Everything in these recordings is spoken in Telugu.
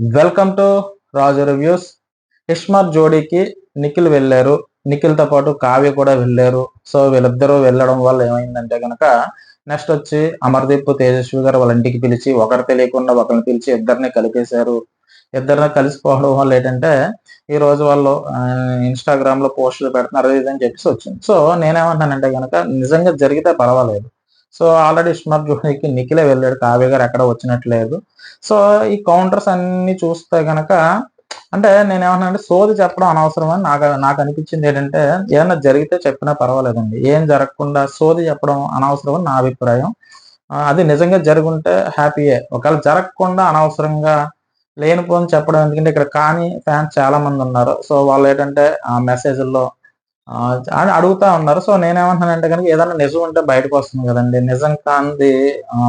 Welcome to Raju reviews. ఇష్మార్ జోడీకి నిఖిల్ వెళ్ళారు. నిఖిల్తో పాటు కావ్య కూడా వెళ్ళారు. సో వీళ్ళిద్దరూ వెళ్ళడం వల్ల ఏమైందంటే కనుక నెక్స్ట్ వచ్చి అమర్దీప్ తేజస్వి గారు వాళ్ళ ఇంటికి పిలిచి ఒకరు తెలియకుండా ఒకరిని పిలిచి ఇద్దరిని కలిపేశారు. ఇద్దరిని కలిసిపోవడం వల్ల ఏంటంటే ఈ రోజు వాళ్ళు ఇన్స్టాగ్రామ్లో పోస్టులు పెడుతున్నారు ఇదని చెప్పేసి వచ్చింది. సో నేనేమంటానంటే కనుక నిజంగా జరిగితే పర్వాలేదు. సో ఆల్రెడీ ఇష్మార్ జోడీకి నిఖిలే వెళ్ళాడు కావ్య గారు ఎక్కడ వచ్చినట్లేదు సో ఈ కౌంటర్స్ అన్ని చూస్తే గనక అంటే నేను ఏమన్నా అంటే సోది చెప్పడం అనవసరం అని నాకు నాకు అనిపించింది ఏంటంటే ఏమన్నా జరిగితే చెప్పినా పర్వాలేదండి. ఏం జరగకుండా సోది చెప్పడం అనవసరం అని నా అభిప్రాయం. అది నిజంగా జరుగుంటే హ్యాపీయే. ఒకవేళ జరగకుండా అనవసరంగా లేనిపోని చెప్పడం ఎందుకంటే ఇక్కడ కానీ ఫ్యాన్స్ చాలా మంది ఉన్నారు. సో వాళ్ళు ఏంటంటే ఆ మెసేజ్ల్లో అని అడుగుతా ఉన్నారు. సో నేనేమంటున్నానంటే కనుక ఏదైనా నిజం ఉంటే బయటకు వస్తుంది కదండి. నిజం కాంది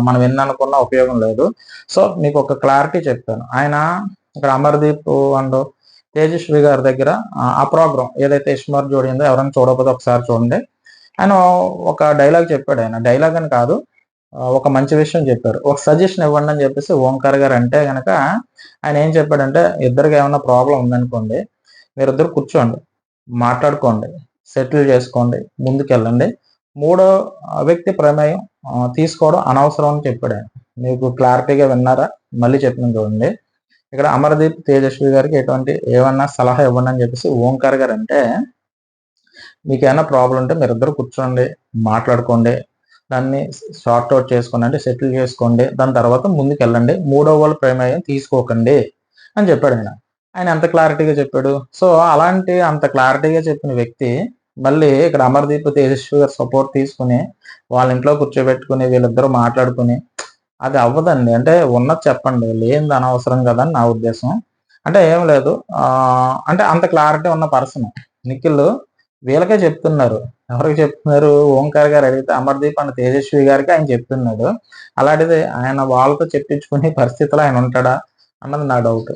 మనం ఎన్ననుకున్నా ఉపయోగం లేదు. సో మీకు ఒక క్లారిటీ చెప్తాను ఆయన ఇక్కడ అమర్దీప్ అండ్ తేజస్వి గారి దగ్గర ఆ, ప్రోగ్రామ్ ఏదైతే ఇష్మార్ జోడి ఉందో ఎవరైనా చూడకపోతే ఒకసారి చూడండి. ఆయన ఒక డైలాగ్ చెప్పాడు ఆయన. డైలాగ్ అని కాదు ఒక మంచి విషయం చెప్పారు. ఒక సజెషన్ ఇవ్వండి అని చెప్పేసి ఓంకార్ గారు అంటే కనుక ఆయన ఏం చెప్పాడంటే ఇద్దరికి ఏమైనా ప్రాబ్లం ఉందనుకోండి మీరిద్దరు కూర్చోండి మాట్లాడుకోండి. సెటిల్ చేసుకోండి ముందుకెళ్ళండి. మూడో వ్యక్తి ప్రమేయం తీసుకోవడం అనవసరం అని చెప్పాడు. ఆయన మీకు క్లారిటీగా విన్నారా? మళ్ళీ చెప్పిన చూడండి. ఇక్కడ అమర్దీప్ తేజస్వి గారికి ఎటువంటి ఏమన్నా సలహా ఇవ్వండి అని చెప్పేసి ఓంకార్ గారు అంటే మీకు ఏమైనా ప్రాబ్లం ఉంటే మీరు ఇద్దరు కూర్చోండి మాట్లాడుకోండి దాన్ని షార్ట్ అవుట్ చేసుకోండి అంటే సెటిల్ చేసుకోండి దాని తర్వాత ముందుకు వెళ్ళండి మూడో వాళ్ళ ప్రమేయం తీసుకోకండి అని చెప్పాడు ఆయన. ఆయన ఎంత క్లారిటీగా చెప్పాడు? సో అలాంటి అంత క్లారిటీగా చెప్పిన వ్యక్తి మళ్ళీ ఇక్కడ అమర్దీప్ తేజస్వి గారు సపోర్ట్ తీసుకుని వాళ్ళ ఇంట్లో కూర్చోబెట్టుకుని వీళ్ళిద్దరూ మాట్లాడుకుని అది అవ్వదండి. అంటే ఉన్నది చెప్పండి లేనిది అనవసరం కదా అని నా ఉద్దేశం. అంటే ఏం లేదు అంటే అంత క్లారిటీ ఉన్న పర్సన్ నిఖిల్ వీళ్ళకే చెప్తున్నారు. ఎవరికి చెప్తున్నారు? ఓంకార్ గారు అడిగితే అమర్దీప్ అండ్ తేజస్వి గారికి ఆయన చెప్తున్నాడు. అలాంటిది ఆయన వాళ్ళతో చెప్పించుకునే పరిస్థితిలో ఆయన ఉంటాడా అన్నది నా డౌట్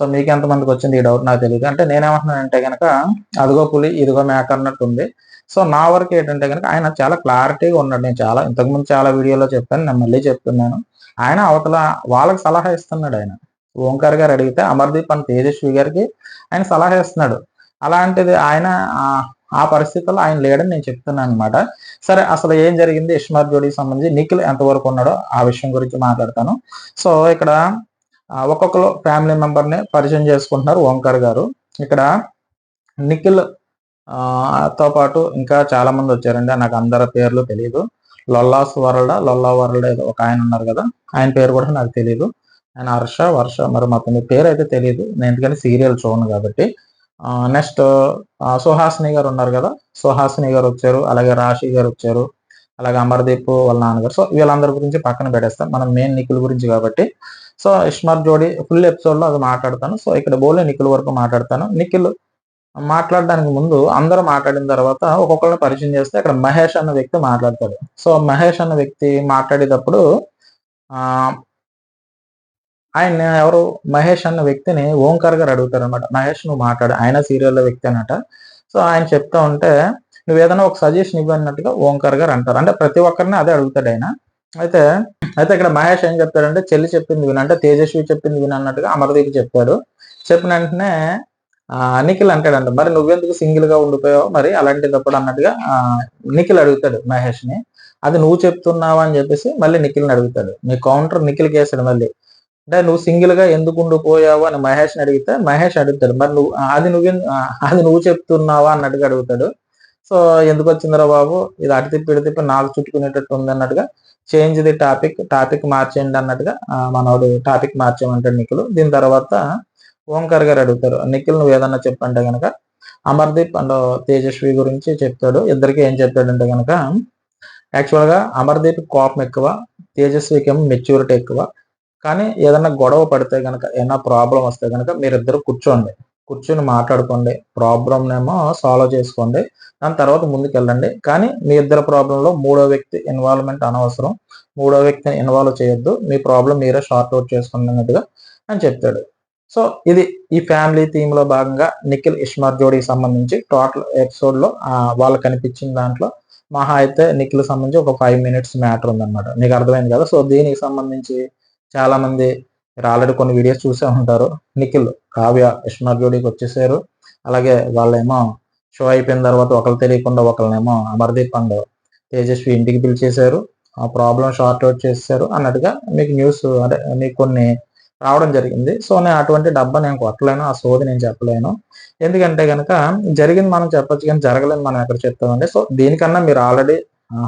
సో మీకు ఎంతమందికి వచ్చింది ఈ డౌట్ నాకు తెలియదు అంటే నేనేమంటున్నానంటే కనుక అదిగో పులి ఇదిగో మేక అన్నట్టు ఉంది. సో నా వరకు ఏంటంటే కనుక ఆయన చాలా క్లారిటీగా ఉన్నాడు. నేను చాలా ఇంతకుముందు చాలా వీడియోలో చెప్పాను నేను మళ్ళీ చెప్తున్నాను. ఆయన అవతల వాళ్ళకి సలహా ఇస్తున్నాడు ఆయన. ఓంకార్ గారు అడిగితే అమర్దీప్ అని తేజస్వి గారికి ఆయన సలహా ఇస్తున్నాడు. అలాంటిది ఆయన ఆ- పరిస్థితుల్లో ఆయన లేడని నేను చెప్తున్నాను అనమాట సరే అసలు ఏం జరిగింది? ఇష్మార్ జోడీకి సంబంధించి నిఖిల్ ఎంతవరకు ఉన్నాడో ఆ విషయం గురించి మాట్లాడతాను. సో ఇక్కడ ఒక్కొక్కరు ఫ్యామిలీ మెంబర్ని పరిచయం చేసుకుంటున్నారు ఓంకర్ గారు. ఇక్కడ నిఖిల్తో పాటు ఇంకా చాలా మంది వచ్చారండి. నాకు అందరి పేర్లు తెలియదు లొల్లాస్ వరల్డ్ లొల్లా వరల్డ్ ఏదో ఒక ఆయన ఉన్నారు కదా ఆయన పేరు కూడా నాకు తెలియదు ఆయన హర్ష వర్ష మరి మొత్తం పేరు అయితే తెలియదు నేను ఎందుకంటే సీరియల్ చూడను కాబట్టి. నెక్స్ట్ సుహాసిని గారు ఉన్నారు కదా సుహాసిని గారు వచ్చారు అలాగే రాశి గారు వచ్చారు అలాగే అమర్దీప్ వాళ్ళ నాన్నగారు. సో వీళ్ళందరి గురించి పక్కన పెట్టేస్తాం మనం మెయిన్ నిఖిల్ గురించి కాబట్టి. సో ఇష్మార్ జోడి ఫుల్ ఎపిసోడ్లో అది మాట్లాడతాను. సో ఇక్కడ బోలే నిఖిల్ వరకు మాట్లాడతాను. నిఖిల్ మాట్లాడడానికి ముందు అందరూ మాట్లాడిన తర్వాత ఒక్కొక్కరిని పరిచయం చేస్తే అక్కడ మహేష్ అన్న వ్యక్తి మాట్లాడతాడు. సో మహేష్ అన్న వ్యక్తి మాట్లాడేటప్పుడు ఆయన ఎవరు? మహేష్ అన్న వ్యక్తిని ఓంకార్ గారు అడుగుతారు అనమాట మహేష్ నువ్వు మాట్లాడు ఆయన సీరియల్ వ్యక్తి అనమాట సో ఆయన చెప్తా ఉంటే నువ్వు ఏదైనా ఒక సజెషన్ ఇవ్వన్నట్టుగా ఓంకార్ గారు అంటారు. అంటే ప్రతి ఒక్కరిని అదే అడుగుతాడు ఆయన. అయితే అయితే ఇక్కడ మహేష్ ఏం చెప్తాడంటే చెల్లి చెప్పింది విను. అంటే తేజస్వి చెప్పింది విను అన్నట్టుగా అమరదీప్ చెప్పాడు. చెప్పిన వెంటనే ఆ, నిఖిల్ అంటాడంట మరి నువ్వెందుకు సింగిల్గా ఉండిపోయావు? మరి అలాంటిదప్పుడు అన్నట్టుగా నిఖిల్ అడుగుతాడు మహేష్ని అది నువ్వు చెప్తున్నావా? అని చెప్పేసి మళ్ళీ నిఖిల్ని అడుగుతాడు. నీ కౌంటర్ నిఖిల్ కేసాడు మళ్ళీ. అంటే నువ్వు సింగిల్గా ఎందుకు ఉండిపోయావు? అని మహేష్ని అడిగితే మహేష్ అడుగుతాడు మరి నువ్వు ఆ, అది నువ్వు అది నువ్వు చెప్తున్నావా? అన్నట్టుగా అడుగుతాడు. సో ఎందుకు వచ్చిందిరా బాబు? ఇది అటు తిప్పి ఇటు తిప్పి నాకు చుట్టుకునేటట్టు ఉంది అన్నట్టుగా చేంజ్ ది టాపిక్ టాపిక్ మార్చేయండి అన్నట్టుగా మనోడు టాపిక్ మార్చేయమంటాడు నిఖిల్. దీని తర్వాత ఓంకర్ గారు అడుగుతారు నిఖిల్ నువ్వు ఏదన్నా చెప్పంటే గనక అమర్దీప్ అండ్ తేజస్వి గురించి చెప్తాడు. ఇద్దరికి ఏం చెప్తాడంటే గనక యాక్చువల్గా అమర్దీప్ కోపం ఎక్కువ తేజస్వికి ఏమో మెచ్యూరిటీ ఎక్కువ. కానీ ఏదన్నా గొడవ పడితే గనక ఏదైనా ప్రాబ్లం వస్తే గనక మీరిద్దరు కూర్చోండి. కూర్చొని మాట్లాడుకోండి. ప్రాబ్లమ్ సాల్వ్ చేసుకోండి. దాని తర్వాత ముందుకు వెళ్ళండి కానీ మీ ఇద్దరు ప్రాబ్లంలో మూడో వ్యక్తి ఇన్వాల్వ్మెంట్ అనవసరం. మూడో వ్యక్తిని ఇన్వాల్వ్ చేయొద్దు. మీ ప్రాబ్లం మీరే షార్ట్ అవుట్ చేసుకోండి అన్నట్టుగా అని చెప్తాడు. సో ఇది ఈ ఫ్యామిలీ థీమ్లో భాగంగా నిఖిల్ ఇష్మార్ జోడీకి సంబంధించి టోటల్ ఎపిసోడ్లో వాళ్ళు వాళ్ళకి కనిపించిన దాంట్లో మహా అయితే నిఖిల్ సంబంధించి ఒక ఫైవ్ మినిట్స్ మ్యాటర్ ఉందన్నమాట. నీకు అర్థమైంది కదా? సో దీనికి సంబంధించి చాలామంది మీరు ఆల్రెడీ కొన్ని వీడియోస్ చూసే ఉంటారు. నిఖిల్ కావ్య యశ్మార్ జోడీకి వచ్చేసారు. అలాగే వాళ్ళేమో షో అయిపోయిన తర్వాత ఒకరు తెలియకుండా ఒకళ్ళనేమో అమర్దీప్ అండ్ తేజస్వి ఇంటికి పిలిచేశారు. ఆ ప్రాబ్లం షార్ట్ అవుట్ చేశారు అన్నట్టుగా మీకు న్యూస్ అదే మీకు కొన్ని రావడం జరిగింది. సో నేను అటువంటి డబ్బా నేను కొట్టలేను. ఆ సోది నేను చెప్పలేను. ఎందుకంటే కనుక జరిగింది మనం చెప్పొచ్చు కానీ జరగలేదు మనం ఎక్కడ చెప్తామండి. సో దీనికన్నా మీరు ఆల్రెడీ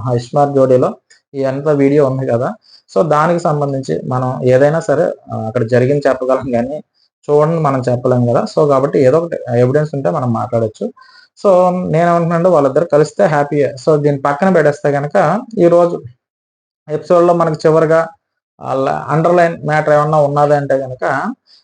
హైస్మార్ జోడీలో ఈ ఎంత వీడియో ఉంది కదా. సో దానికి సంబంధించి మనం ఏదైనా సరే అక్కడ జరిగింది చెప్పగలం కానీ చూడండి మనం చెప్పలేం కదా. సో కాబట్టి ఏదో ఒకటి ఎవిడెన్స్ ఉంటే మనం మాట్లాడచ్చు. సో నేనేమంటున్నాను వాళ్ళిద్దరు కలిస్తే హ్యాపీయే సో దీన్ని పక్కన పెడేస్తే కనుక ఈరోజు ఎపిసోడ్లో మనకి చివరిగా అండర్లైన్ మ్యాటర్ ఏమన్నా ఉన్నది అంటే కనుక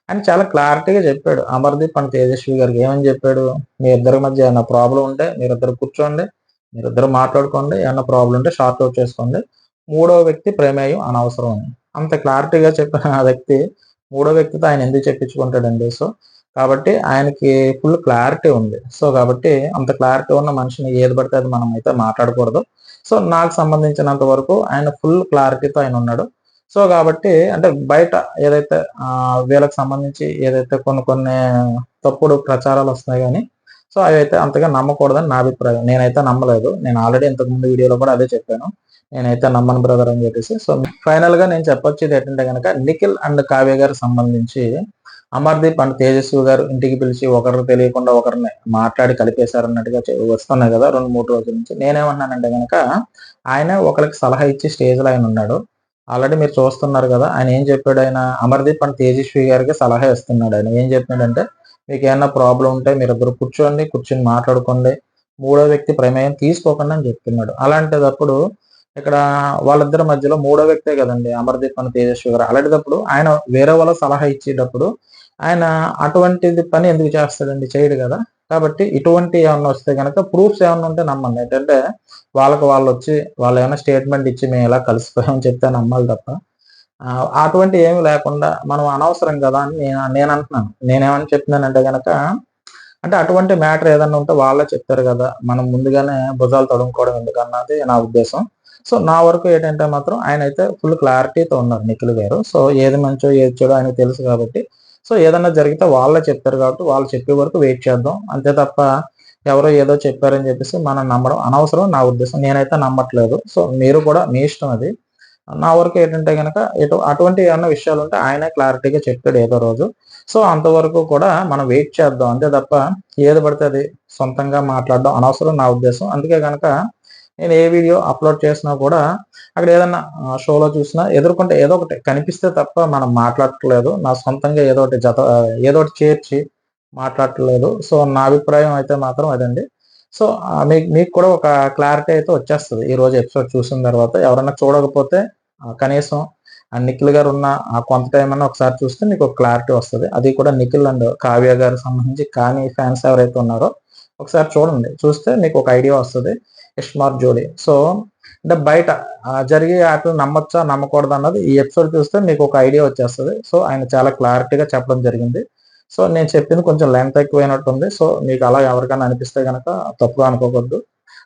ఆయన చాలా క్లారిటీగా చెప్పాడు. అమర్దీప్ అండ్ తేజస్వి గారికి ఏమని చెప్పాడు? మీ ఇద్దరి మధ్య ఏమైనా ప్రాబ్లం ఉంటే మీరిద్దరు కూర్చోండి మీరిద్దరు మాట్లాడుకోండి ఏమన్నా ప్రాబ్లం ఉంటే షార్ట్ అవుట్ చేసుకోండి. మూడో వ్యక్తి ప్రమేయం అనవసరం అని. అంత క్లారిటీగా చెప్పిన ఆ వ్యక్తి మూడో వ్యక్తితో ఆయన ఎందుకు చెప్పించుకుంటాడండి? సో కాబట్టి ఆయనకి ఫుల్ క్లారిటీ ఉంది. సో కాబట్టి అంత క్లారిటీ ఉన్న మనిషిని ఏది పడితే అది మనం అయితే మాట్లాడకూడదు. సో నాకు సంబంధించినంత వరకు ఆయన ఫుల్ క్లారిటీతో ఆయన ఉన్నాడు. సో కాబట్టి అంటే బయట ఏదైతే వీళ్ళకి సంబంధించి ఏదైతే కొన్ని కొన్ని తప్పుడు ప్రచారాలు వస్తున్నాయి కానీ సో అవి అయితే అంతగా నమ్మకూడదని నా అభిప్రాయం. నేనైతే నమ్మలేదు. నేను ఆల్రెడీ ఇంతకుముందు వీడియోలో కూడా అదే చెప్పాను. నేనైతే నమ్మను బ్రదర్ అని చెప్పేసి. సో ఫైనల్గా నేను చెప్పొచ్చేది ఏంటంటే కనుక నిఖిల్ అండ్ కావ్య గారు సంబంధించి అమర్దీప్ అండ్ తేజస్వి గారు ఇంటికి పిలిచి ఒకరికి తెలియకుండా ఒకరిని మాట్లాడి కలిపేశారన్నట్టుగా వస్తున్నాయి కదా రెండు మూడు రోజుల నుంచి. నేనేమన్నానంటే కనుక ఆయన ఒకరికి సలహా ఇచ్చి స్టేజ్లో ఆయన ఉన్నాడు. ఆల్రెడీ మీరు చూస్తున్నారు కదా ఆయన ఏం చెప్పాడు ఆయన? అమర్దీప్ అండ్ తేజస్వి గారికి సలహా ఇస్తున్నాడు ఆయన. ఏం చెప్పాడంటే మీకు ఏమైనా ప్రాబ్లం ఉంటే మీరు ఇద్దరు కూర్చోండి కూర్చొని మాట్లాడుకోండి. మూడో వ్యక్తి ప్రమేయం తీసుకోకుండా అని చెప్తున్నాడు. అలాంటిదప్పుడు ఇక్కడ వాళ్ళిద్దరి మధ్యలో మూడో వ్యక్తే కదండి అమర్దీప్ అని తేజస్వి గారు. అలాంటిదప్పుడు ఆయన వేరే వాళ్ళ సలహా ఇచ్చేటప్పుడు ఆయన అటువంటిది పని ఎందుకు చేస్తాడండి? చేయడు కదా. కాబట్టి ఇటువంటి ఏమన్నా వస్తే కనుక ప్రూఫ్స్ ఏమన్నా ఉంటే నమ్మండి. ఏంటంటే వాళ్ళకి వాళ్ళు వచ్చి వాళ్ళు ఏమైనా స్టేట్మెంట్ ఇచ్చి మేము ఇలా కలిసిపోయామని చెప్తే నమ్మాలి తప్ప అటువంటి ఏమి లేకుండా మనం అనవసరం కదా అని నేను నేను అంటున్నాను. నేనేమని చెప్తున్నానంటే కనుక అంటే అటువంటి మ్యాటర్ ఏదన్నా ఉంటే వాళ్ళే చెప్తారు కదా మనం ముందుగానే భుజాలు తడుముకోవడం ఎందుకన్నది నా ఉద్దేశం. సో నా వరకు ఏంటంటే మాత్రం ఆయన అయితే ఫుల్ క్లారిటీతో ఉన్నారు నిఖిల్ గారు. సో ఏది మంచో ఏది చెడో ఆయన తెలుసు కాబట్టి. సో ఏదన్నా జరిగితే వాళ్ళే చెప్తారు కాబట్టి వాళ్ళు చెప్పే వరకు వెయిట్ చేద్దాం. అంతే తప్ప ఎవరో ఏదో చెప్పారని చెప్పేసి మనం నమ్మడం అనవసరం నా ఉద్దేశం. నేనైతే నమ్మట్లేదు. సో మీరు కూడా మీ ఇష్టం అది. నా వరకు ఏంటంటే కనుక ఎటు అటువంటి ఏమైనా విషయాలు ఉంటే ఆయనే క్లారిటీగా చెప్పాడు ఏదో రోజు. సో అంతవరకు కూడా మనం వెయిట్ చేద్దాం. అంతే తప్ప ఏది పడితే అది సొంతంగా మాట్లాడడం అనవసరం నా ఉద్దేశం. అందుకే కనుక నేను ఏ వీడియో అప్లోడ్ చేసినా కూడా అక్కడ ఏదన్నా షోలో చూసినా ఎదుర్కొంటే ఏదో ఒకటి కనిపిస్తే తప్ప మనం మాట్లాడట్లేదు. నా సొంతంగా ఏదో ఒకటి జత ఏదో ఒకటి చేర్చి మాట్లాడట్లేదు. సో నా అభిప్రాయం అయితే మాత్రం అదండి. సో మీకు మీకు కూడా ఒక క్లారిటీ అయితే వచ్చేస్తుంది. ఈ రోజు ఎపిసోడ్ చూసిన తర్వాత ఎవరన్నా చూడకపోతే కనీసం ఆ నిఖిల్ గారు ఉన్న ఆ కొంత టైం అన్న ఒకసారి చూస్తే మీకు ఒక క్లారిటీ వస్తుంది. అది కూడా నిఖిల్ అండ్ కావ్య గారికి సంబంధించి కానీ ఫ్యాన్స్ ఎవరైతే ఉన్నారో ఒకసారి చూడండి. చూస్తే మీకు ఒక ఐడియా వస్తుంది. ఇష్మార్ జోడీ సో అంటే బయట జరిగే ఆటలు నమ్మొచ్చా నమ్మకూడదు అన్నది ఈ ఎపిసోడ్ చూస్తే మీకు ఒక ఐడియా వచ్చేస్తుంది. సో ఆయన చాలా క్లారిటీగా చెప్పడం జరిగింది. సో నేను చెప్పింది కొంచెం లెంత్ ఎక్కువైనట్టుంది. సో మీకు అలా ఎవరికైనా అనిపిస్తే కనుక తప్పుగా అనుకోకూడదు.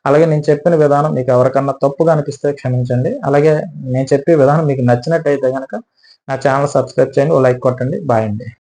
అలాగే నేను చెప్పిన విధానం మీకు ఎవరికన్నా తప్పుగా అనిపిస్తే క్షమించండి. అలాగే నేను చెప్పే విధానం మీకు నచ్చినట్టయితే కనుక నా ఛానల్ సబ్స్క్రైబ్ చేయండి ఓ లైక్ కొట్టండి. బాయ్ అండి.